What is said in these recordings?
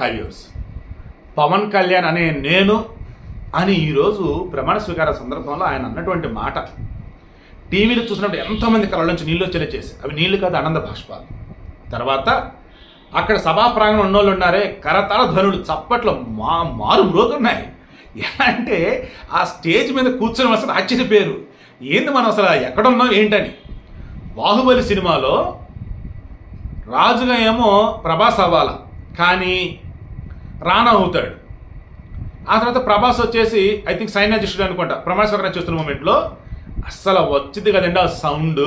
హైవ్యూర్స్ పవన్ కళ్యాణ్ అనే నేను అని ఈరోజు ప్రమాణ స్వీకార సందర్భంలో ఆయన అన్నటువంటి మాట. టీవీలో చూసినప్పుడు ఎంతోమంది కళ్ళ నుంచి నీళ్ళు వచ్చేలా చేసి అవి నీళ్ళు కాదు ఆనంద భాష్పాలు తర్వాత అక్కడ సభా ప్రాంగణం ఉన్నోళ్ళు ఉన్నారే కరతాళ ధ్వనులు చప్పట్లు మా మారు మ్రోగున్నాయి. ఎలా అంటే ఆ స్టేజ్ మీద కూర్చొని అసలు ఆశ్చర్యపోయారు ఏంది మనం అసలు ఎక్కడున్నాం ఏంటని. బాహుబలి సినిమాలో రాజుగా ఏమో ప్రభాస్ అవ్వాల. కానీ రానా అవుతాడు. ఆ తర్వాత ప్రభాస్ వచ్చేసి ఐ థింక్ సైనాజిస్టుడు అనుకుంటా. ప్రమాణ స్వీకారం చేస్తున్న మూమెంట్లో అస్సలు వచ్చింది కదండి ఆ సౌండ్.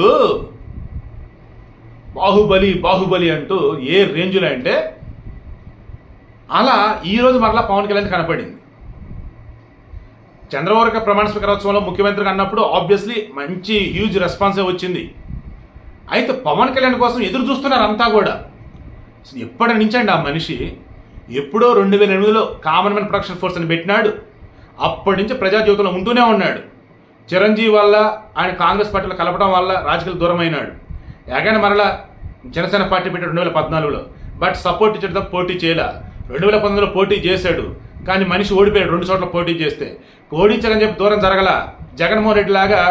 బాహుబలి బాహుబలి అంటూ ఏ రేంజ్లో అంటే అలా ఈరోజు మరలా పవన్ కళ్యాణ్ కనపడింది. చంద్రవరక ప్రమాణ స్వీకారోత్సవంలో ముఖ్యమంత్రి అన్నప్పుడు ఆబ్వియస్లీ మంచి హ్యూజ్ రెస్పాన్సే వచ్చింది. అయితే పవన్ కళ్యాణ్ కోసం ఎదురు చూస్తున్నారు అంతా కూడా. ఎప్పటి నుంచండి ఆ మనిషి ఎప్పుడో రెండు వేల ఎనిమిదిలో కామన్ మ్యాన్ ప్రొడక్షన్ ఫోర్స్ అని పెట్టినాడు. అప్పటి నుంచి ప్రజా ఉంటూనే ఉన్నాడు. చిరంజీవి వల్ల ఆయన కాంగ్రెస్ పార్టీలో కలపడం వల్ల రాజకీయాలు దూరం అయినాడు ఎగైనా మరలా జనసేన పార్టీ పెట్టాడు రెండు వేల పద్నాలుగులో. బట్ సపోర్ట్ ఇచ్చేటప్పుడు పోటీ చేయలే. రెండు వేల పంతొమ్మిదిలో పోటీ చేశాడు. కానీ మనిషి ఓడిపోయాడు రెండు చోట్ల పోటీ చేస్తే. ఓడించారని చెప్పి దూరం జరగల. జగన్మోహన్ రెడ్డి లాగా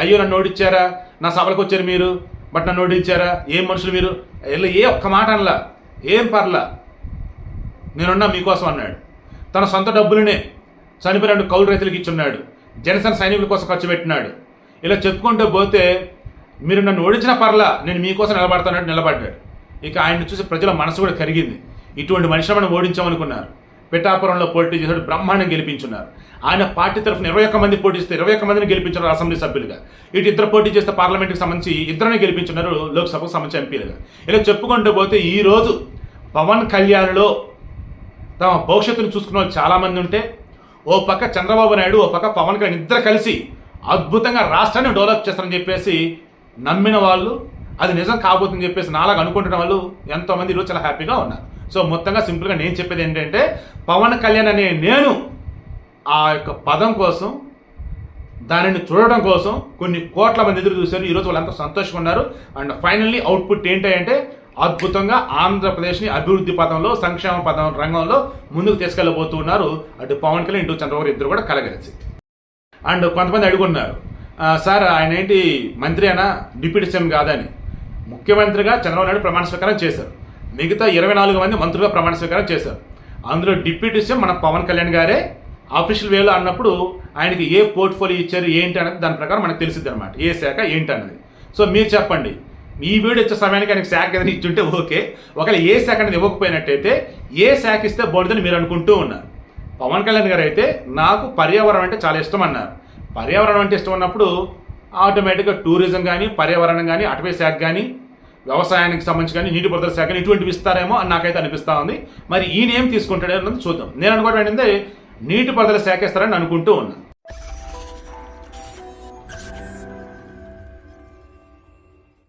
అయ్యో నన్ను ఓడించారా నా సభలకు వచ్చారు మీరు బట్ నన్ను ఓడించారా ఏం మనుషులు మీరు? వెళ్ళి ఏ ఒక్క మాట అనలా. ఏం పర్లా. నేనున్నా మీకోసం అన్నాడు. తన సొంత డబ్బులనే చనిపోయిన కౌలు రైతులకు ఇచ్చున్నాడు. జనసేన సైనికుల కోసం ఖర్చు పెట్టినాడు. ఇలా చెప్పుకుంటూ పోతే మీరు నన్ను ఓడించిన పర్లా నేను మీకోసం నిలబడతానంటే నిలబడ్డాడు. ఇక ఆయన్ని చూసి ప్రజల మనసు కూడా కరిగింది. ఇటువంటి మనిషి మనం ఓడించామనుకున్నారు. పిఠాపురంలో పోటీ చేశాడు బ్రహ్మాండం గెలిపించున్నారు. ఆయన పార్టీ తరఫున ఇరవై ఒక్క మంది పోటీ చేస్తే ఇరవై ఒక్క మందిని గెలిపించారు అసెంబ్లీ సభ్యులుగా. ఇటు ఇద్దరు పోటీ చేస్తే పార్లమెంట్కి సంబంధించి ఇద్దరిని గెలిపించున్నారు లోక్సభకు సంబంధించి ఎంపీలుగా. ఇలా చెప్పుకుంటూ పోతే ఈరోజు పవన్ కళ్యాణ్లో తమ భవిష్యత్తును చూసుకున్న వాళ్ళు చాలామంది ఉంటే ఓ పక్క చంద్రబాబు నాయుడు ఓ పక్క పవన్ కళ్యాణ్ ఇద్దరు కలిసి అద్భుతంగా రాష్ట్రాన్ని డెవలప్ చేస్తారని చెప్పేసి నమ్మిన వాళ్ళు అది నిజం కాబోతుందని చెప్పేసి నాలాగా అనుకుంటున్న వాళ్ళు ఎంతోమంది ఈరోజు చాలా హ్యాపీగా ఉన్నారు. సో మొత్తంగా సింపుల్గా నేను చెప్పేది ఏంటంటే పవన్ కళ్యాణ్ అనే నేను ఆ యొక్క పదం కోసం దానిని చూడడం కోసం కొన్ని కోట్ల మంది ఎదురు చూశారు. ఈరోజు వాళ్ళంతా సంతోషంగా ఉన్నారు. అండ్ ఫైనల్లీ అవుట్పుట్ ఏంటంటే అద్భుతంగా ఆంధ్రప్రదేశ్ని అభివృద్ధి పదంలో సంక్షేమ పదం రంగంలో ముందుకు తీసుకెళ్ళబోతున్నారు. అటు పవన్ కళ్యాణ్ ఇటు చంద్రబాబు ఇద్దరు కూడా కలగలిసి. అండ్ కొంతమంది అడుగున్నారు. సార్ ఆయన ఏంటి మంత్రి అయినా డిప్యూటీ సీఎం కాదని. ముఖ్యమంత్రిగా చంద్రబాబు నాయుడు ప్రమాణ స్వీకారం చేశారు. మిగతా ఇరవై నాలుగు మంది మంత్రులుగా ప్రమాణ స్వీకారం చేశారు. అందులో డిప్యూటీ సీఎం మన పవన్ కళ్యాణ్ గారే. అఫీషియల్ వేలో అన్నప్పుడు ఆయనకి ఏ పోర్ట్ఫోలియో ఇచ్చారు ఏంటి అనేది దాని ప్రకారం మనకు తెలిసింది అనమాట ఏ శాఖ ఏంటి అన్నది. సో మీరు చెప్పండి. ఈ వీడియో వచ్చే సమయానికి ఆయనకు శాఖ ఏదైనా ఇచ్చుంటే ఓకే. ఒకవేళ ఏ శాఖ అనేది ఇవ్వకపోయినట్టయితే ఏ శాఖ ఇస్తే బాగుంటుందని మీరు అనుకుంటూ ఉన్నారు. పవన్ కళ్యాణ్ గారు అయితే నాకు పర్యావరణం అంటే చాలా ఇష్టం అన్నారు. పర్యావరణం అంటే ఇష్టం ఉన్నప్పుడు ఆటోమేటిక్గా టూరిజం కానీ పర్యావరణం కానీ అటవీ శాఖ కానీ వ్యవసాయానికి సంబంధించి కానీ నీటిపారుదల శాఖ కానీ ఇటువంటివి ఇస్తారేమో అని నాకైతే అనిపిస్తూ ఉంది. మరి ఈయన ఏం తీసుకుంటాడో అన్నది చూద్దాం. నేను అనుకోవడం ఏంటంటే నీటిపారుదల శాఖ ఇస్తారని అనుకుంటూ ఉన్నాను